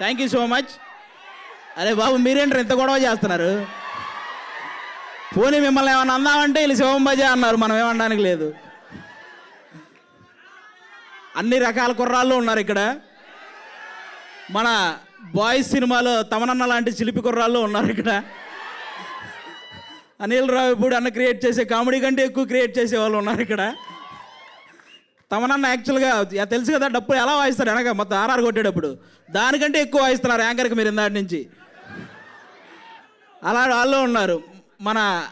Thank you so much అరే బాబు మీరేంటారు ఇంత గొడవ చేస్తున్నారు? పోనీ మిమ్మల్ని ఏమన్నా అందామంటే వీళ్ళు శివం బజ అన్నారు మనం ఏమనడానికి లేదు. అన్ని రకాల కుర్రాళ్ళు ఉన్నారు ఇక్కడ. మన బాయ్స్ సినిమాలో తమనన్న లాంటి చిలిపి కుర్రాళ్ళు ఉన్నారు ఇక్కడ. అనిల్ రావు ఇప్పుడు అన్న క్రియేట్ చేసే కామెడీ కంటే ఎక్కువ క్రియేట్ చేసే వాళ్ళు ఉన్నారు ఇక్కడ. తమనన్న యాక్చువల్గా తెలుసు కదా డప్పులు ఎలా వాయిస్తారు వెనక? మొత్తం ఆర్ఆర్ కొట్టేటప్పుడు. దానికంటే ఎక్కువ వాయిస్తున్నారు యాంకర్కి మీరు ఇందాటి నుంచి. అలా వాళ్ళు ఉన్నారు. మన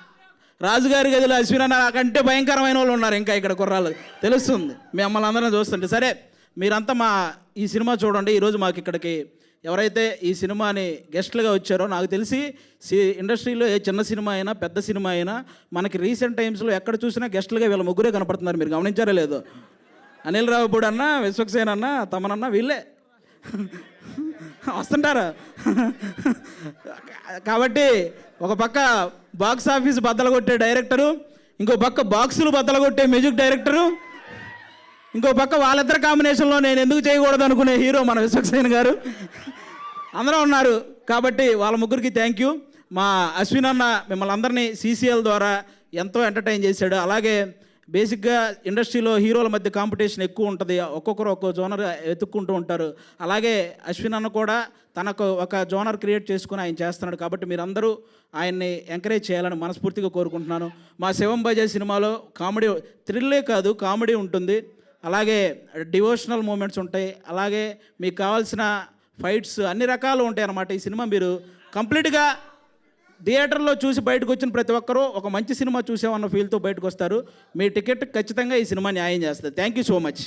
రాజుగారి గదిలో అశ్విన కంటే భయంకరమైన వాళ్ళు ఉన్నారు ఇంకా ఇక్కడ కుర్రాళ్ళు. తెలుస్తుంది. మిమ్మల్ని అందరం చూస్తుంటే. సరే మీరంతా మా ఈ సినిమా చూడండి. ఈరోజు మాకు ఇక్కడికి ఎవరైతే ఈ సినిమాని గెస్ట్లుగా వచ్చారో నాకు తెలిసి సి ఇండస్ట్రీలో ఏ చిన్న సినిమా అయినా పెద్ద సినిమా అయినా మనకి రీసెంట్ టైమ్స్లో ఎక్కడ చూసినా గెస్ట్లుగా వీళ్ళ ముగ్గురే కనపడుతున్నారు. మీరు గమనించారో లేదో. అనిల్ రావుపూడి అన్న విశ్వక్సేన్ అన్న తమనన్న వీళ్ళే. వస్తుంటారా. కాబట్టి ఒక పక్క బాక్స్ ఆఫీస్ బద్దలు కొట్టే డైరెక్టరు ఇంకో పక్క బాక్సులు బద్దలు కొట్టే మ్యూజిక్ డైరెక్టరు ఇంకో పక్క వాళ్ళిద్దరి కాంబినేషన్లో నేను ఎందుకు చేయకూడదు అనుకునే హీరో మన విశ్వక్సేన్ గారు. అందరూ ఉన్నారు. కాబట్టి వాళ్ళ ముగ్గురికి థ్యాంక్ యూ మా అశ్విన్ అన్న మిమ్మల్ని అందరినీ సీసీఎల్ ద్వారా ఎంతో ఎంటర్టైన్ చేశాడు. అలాగే బేసిక్గా ఇండస్ట్రీలో హీరోల మధ్య కాంపిటీషన్ ఎక్కువ ఉంటుంది. ఒక్కొక్కరు ఒక్కో జోనర్ వెతుక్కుంటూ ఉంటారు. అలాగే అశ్విన్ అన్న కూడా తనకు ఒక జోనర్ క్రియేట్ చేసుకుని ఆయన చేస్తున్నాడు కాబట్టి మీరందరూ ఆయన్ని ఎంకరేజ్ చేయాలని మనస్ఫూర్తిగా కోరుకుంటున్నాను. మా శివం బజాజ్ సినిమాలో కామెడీ థ్రిల్లే కాదు కామెడీ ఉంటుంది. అలాగే డివోషనల్ మూమెంట్స్ ఉంటాయి. అలాగే మీకు కావాల్సిన ఫైట్స్ అన్ని రకాలు ఉంటాయి అన్నమాట ఈ సినిమా మీరు కంప్లీట్గా థియేటర్లో చూసి బయటకు వచ్చిన ప్రతి ఒక్కరూ ఒక మంచి సినిమా చూసామన్న ఫీల్తో బయటకు వస్తారు. మీ టికెట్ ఖచ్చితంగా ఈ సినిమా న్యాయం చేస్తుంది. Thank you so much